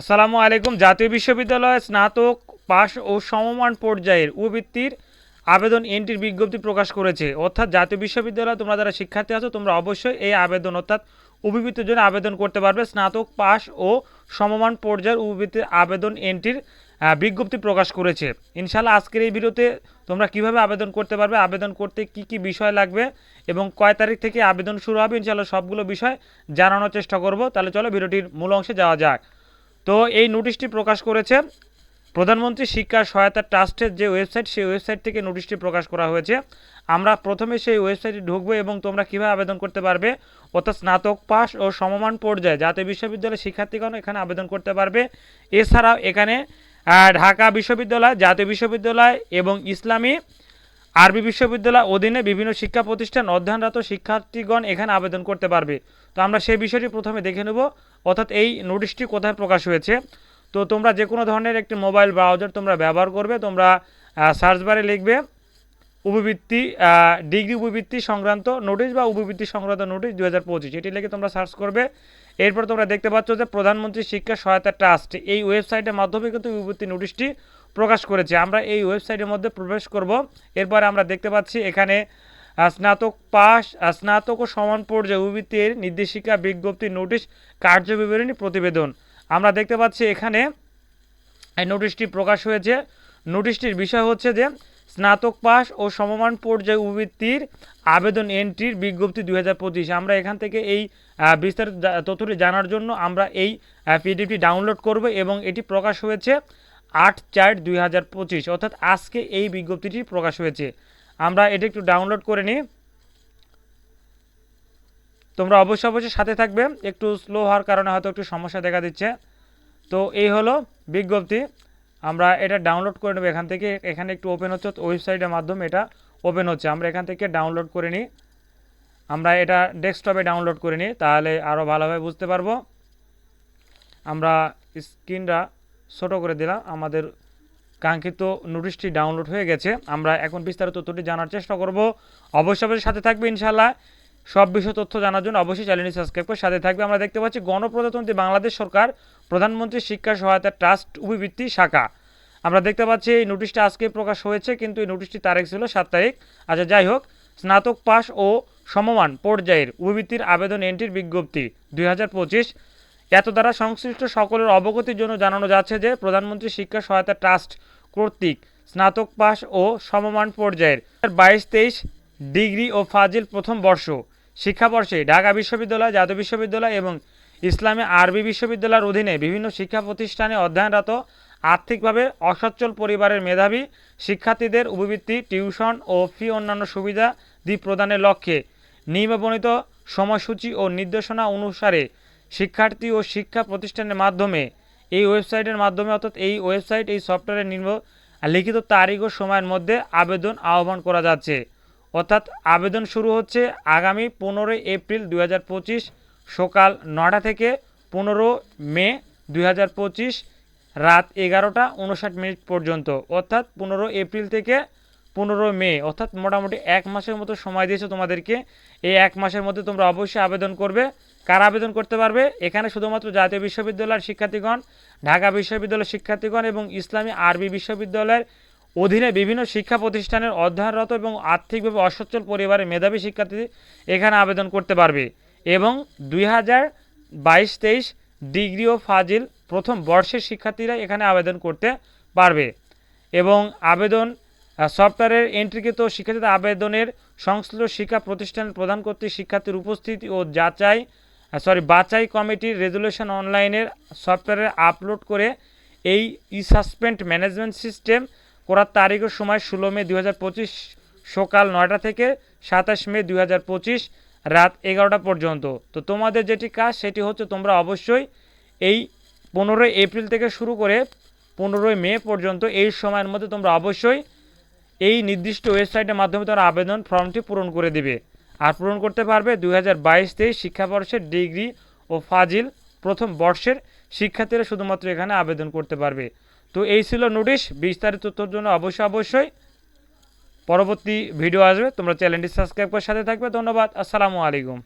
আসসালামু আলাইকুম। জাতীয় বিশ্ববিদ্যালয়ে স্নাতক পাশ ও সমমান পর্যায়ের উপবৃত্তির আবেদন এন্ট্রির বিজ্ঞপ্তি প্রকাশ করেছে। অর্থাৎ জাতীয় বিশ্ববিদ্যালয়ে তোমরা যারা শিক্ষার্থী আছো, তোমরা অবশ্যই এই আবেদন, অর্থাৎ উপবৃত্তির জন্য আবেদন করতে পারবে। স্নাতক পাশ ও সমমান পর্যায়ের উপবৃত্তির আবেদন এন্ট্রির বিজ্ঞপ্তি প্রকাশ করেছে। ইনশাল্লাহ আজকের এই ভিডিওতে তোমরা কীভাবে আবেদন করতে পারবে, আবেদন করতে কি কি বিষয় লাগবে এবং কয় তারিখ থেকে আবেদন শুরু হবে ইনশাল্লাহ সবগুলো বিষয় জানানোর চেষ্টা করব। তাহলে চলো ভিডিওটির মূল অংশে যাওয়া যাক। তো এই নোটিশটি প্রকাশ করেছে প্রধানমন্ত্রী শিক্ষা সহায়তা ট্রাস্টের যে ওয়েবসাইট, সেই ওয়েবসাইট থেকে নোটিশটি প্রকাশ করা হয়েছে। আমরা প্রথমে সেই ওয়েবসাইটে ঢুকবো এবং তোমরা কীভাবে আবেদন করতে পারবে, অর্থাৎ স্নাতক পাস ও সমমান পর্যায়ে জাতীয় বিশ্ববিদ্যালয়ের শিক্ষার্থীগণ এখানে আবেদন করতে পারবে। এছাড়াও এখানে ঢাকা বিশ্ববিদ্যালয়, জাতীয় বিশ্ববিদ্যালয় এবং ইসলামী আরবি বিশ্ববিদ্যালয় অধীনে বিভিন্ন শিক্ষা প্রতিষ্ঠান অধ্যয়নরত শিক্ষার্থীগণ এখানে আবেদন করতে পারবে। তো আমরা সেই বিষয়টি প্রথমে দেখে নেব। অর্থাৎ এই নোটিশটি কোথায় প্রকাশ হয়েছে? তো তোমরা যে কোনো ধরনের একটি মোবাইল ব্রাউজার তোমরা ব্যবহার করবে, তোমরা সার্চ বারে লিখবে, উপবৃত্তি ডিগ্রি উপবৃত্তি সংক্রান্ত নোটিশ বা উপবৃত্তি সংক্রান্ত নোটিশ দু হাজার পঁচিশ। এটি লিখে তোমরা সার্চ করবে। এরপর তোমরা দেখতে পাচ্ছ যে প্রধানমন্ত্রী শিক্ষা সহায়তা ট্রাস্ট এই ওয়েবসাইটের মাধ্যমে কিন্তু উপবৃত্তি নোটিশটি প্রকাশ করেছে। আমরা এই ওয়েবসাইটের মধ্যে প্রবেশ করব। এরপর আমরা দেখতে পাচ্ছি এখানে স্নাতক পাস স্নাতক ও সমান পর্যায়ে উপবৃত্তির নির্দেশিকা বিজ্ঞপ্তি, নোটিশ, কার্যবিবরণী প্রতিবেদন। আমরা দেখতে পাচ্ছি এখানে এই নোটিশটি প্রকাশ হয়েছে। নোটিশটির বিষয় হচ্ছে যে, স্নাতক পাস ও সমমান পর্যায়ে উপবৃত্তির আবেদন এন্ট্রির বিজ্ঞপ্তি দুই হাজার পঁচিশ। আমরা এখান থেকে এই বিস্তারিত তথ্যটি জানার জন্য আমরা এই পিডিএফটি ডাউনলোড করব এবং এটি প্রকাশ হয়েছে। আট চার দুই হাজার পঁচিশ, অর্থাৎ আজকে এই বিজ্ঞপ্তিটি প্রকাশ হয়েছে। আমরা এটি একটু ডাউনলোড করে নিই। তোমরা অবশ্যই অবশ্যই সাথে থাকবে। একটু স্লো হওয়ার কারণে হয়তো একটু সমস্যা দেখা দিচ্ছে। তো এই হলো বিজ্ঞপ্তি। আমরা এটা ডাউনলোড করে নেব এখান থেকে। এখানে একটু ওপেন হচ্ছে ওয়েবসাইটের মাধ্যমে এটা ওপেন হচ্ছে। আমরা এখান থেকে ডাউনলোড করে নিই। আমরা এটা ডেস্কটপে ডাউনলোড করে নিই, তাহলে আরও ভালোভাবে বুঝতে পারব। আমরা স্ক্রিনটা ছোটো করে দিলাম। আমাদের কাঙ্ক্ষিত নোটিশটি ডাউনলোড হয়ে গেছে। আমরা এখন বিস্তারিত তথ্যটি জানার চেষ্টা করব। অবশ্যই অবশ্যই সাথে থাকবে ইনশাল্লাহ সব বিষয় তথ্য জানার জন্য অবশ্যই চ্যানেলটি সাবস্ক্রাইব করে সাথে থাকবে। আমরা দেখতে পাচ্ছি গণপ্রজাতন্ত্রী বাংলাদেশ সরকার, প্রধানমন্ত্রী শিক্ষা সহায়তা ট্রাস্ট, উপবৃত্তি শাখা। আমরা দেখতে পাচ্ছি এই নোটিশটা আজকে প্রকাশ হয়েছে, কিন্তু এই নোটিশটি তারিখ ছিল সাত তারিখ। আচ্ছা যাই হোক, স্নাতক পাস ও সমমান পর্যায়ের উপবৃত্তির আবেদন এন্ট্রির বিজ্ঞপ্তি দুই হাজার পঁচিশ। এত দ্বারা সংশ্লিষ্ট সকলের অবগতির জন্য জানানো যাচ্ছে যে প্রধানমন্ত্রী শিক্ষা সহায়তা ট্রাস্ট কর্তৃক স্নাতক পাস ও সমমান পর্যায়ের বাইশ তেইশ ডিগ্রি ও ফাজিল প্রথম বর্ষ শিক্ষাবর্ষে ঢাকা বিশ্ববিদ্যালয়, জাতীয় বিশ্ববিদ্যালয় এবং ইসলামী আরবি বিশ্ববিদ্যালয়ের অধীনে বিভিন্ন শিক্ষা প্রতিষ্ঠানে অধ্যয়নরত আর্থিকভাবে অসচ্ছল পরিবারের মেধাবী শিক্ষার্থীদের উপবৃত্তি, টিউশন ও ফি অন্যান্য সুবিধা দি প্রদানের লক্ষ্যে নিয়মবর্ণিত সময়সূচি ও নির্দেশনা অনুসারে শিক্ষার্থী ও শিক্ষা প্রতিষ্ঠানের মাধ্যমে এই ওয়েবসাইটের মাধ্যমে, অর্থাৎ এই ওয়েবসাইট, এই সফটওয়্যারের নির্ভ লিখিত তারিখ ও সময়ের মধ্যে আবেদন আহ্বান করা যাচ্ছে। অর্থাৎ আবেদন শুরু হচ্ছে আগামী পনেরোই এপ্রিল দুই হাজার পঁচিশ সকাল নটা থেকে পনেরো মে দুই হাজার পঁচিশ রাত এগারোটা উনষাট মিনিট পর্যন্ত। অর্থাৎ পনেরো এপ্রিল থেকে পনেরো মে, অর্থাৎ মোটামুটি এক মাসের মতো সময় দিয়েছে তোমাদেরকে। এই এক মাসের মধ্যে তোমরা অবশ্যই আবেদন করবে। কারা আবেদন করতে পারবে? এখানে শুধুমাত্র জাতীয় বিশ্ববিদ্যালয়ের শিক্ষার্থীগণ, ঢাকা বিশ্ববিদ্যালয়ের শিক্ষার্থীগণ এবং ইসলামী আরবি বিশ্ববিদ্যালয়ের অধীনে বিভিন্ন শিক্ষা প্রতিষ্ঠানের অধ্যয়নরত এবং আর্থিকভাবে অসচ্ছল পরিবারের মেধাবী শিক্ষার্থী এখানে আবেদন করতে পারবে এবং দুই হাজার বাইশ তেইশ ডিগ্রি ও ফাজিল প্রথম বর্ষের শিক্ষার্থীরা এখানে আবেদন করতে পারবে এবং আবেদন সফটওয়্যারের এন্ট্রিকৃত শিক্ষার্থীদের আবেদনের সংশ্লিষ্ট শিক্ষা প্রতিষ্ঠানের প্রদান করতে শিক্ষার্থীর উপস্থিতি ও যাচাই সরি বাছাই কমিটির রেজুলেশন অনলাইনের সফটওয়্যারে আপলোড করে এই ই সাসপেন্ড ম্যানেজমেন্ট সিস্টেম করার তারিখ ও সময় ষোলো মে দু হাজার পঁচিশ সকাল নয়টা থেকে সাতাশ মে দু হাজার পঁচিশ রাত এগারোটা পর্যন্ত। তো তোমাদের যেটি কাজ, সেটি হচ্ছে তোমরা অবশ্যই এই পনেরোই এপ্রিল থেকে শুরু করে পনেরোই মে পর্যন্ত এই সময়ের মধ্যে তোমরা অবশ্যই এই নির্দিষ্ট ওয়েবসাইটের মাধ্যমে তোমরা আবেদন ফর্মটি পূরণ করে দিবে। আর পূরণ করতে পারবে দু হাজার বাইশ তেইশ শিক্ষাবর্ষের ডিগ্রি ও ফাজিল প্রথম বর্ষের শিক্ষার্থীরা শুধুমাত্র এখানে আবেদন করতে পারবে। তো এই ছিল নোটিশ, বিস্তারিত তথ্যের জন্য অবশ্যই অবশ্যই পরবর্তী ভিডিও আসবে। তোমরা চ্যানেলটি সাবস্ক্রাইব করে সাথে থাকবে। ধন্যবাদ। আসসালামু আলাইকুম।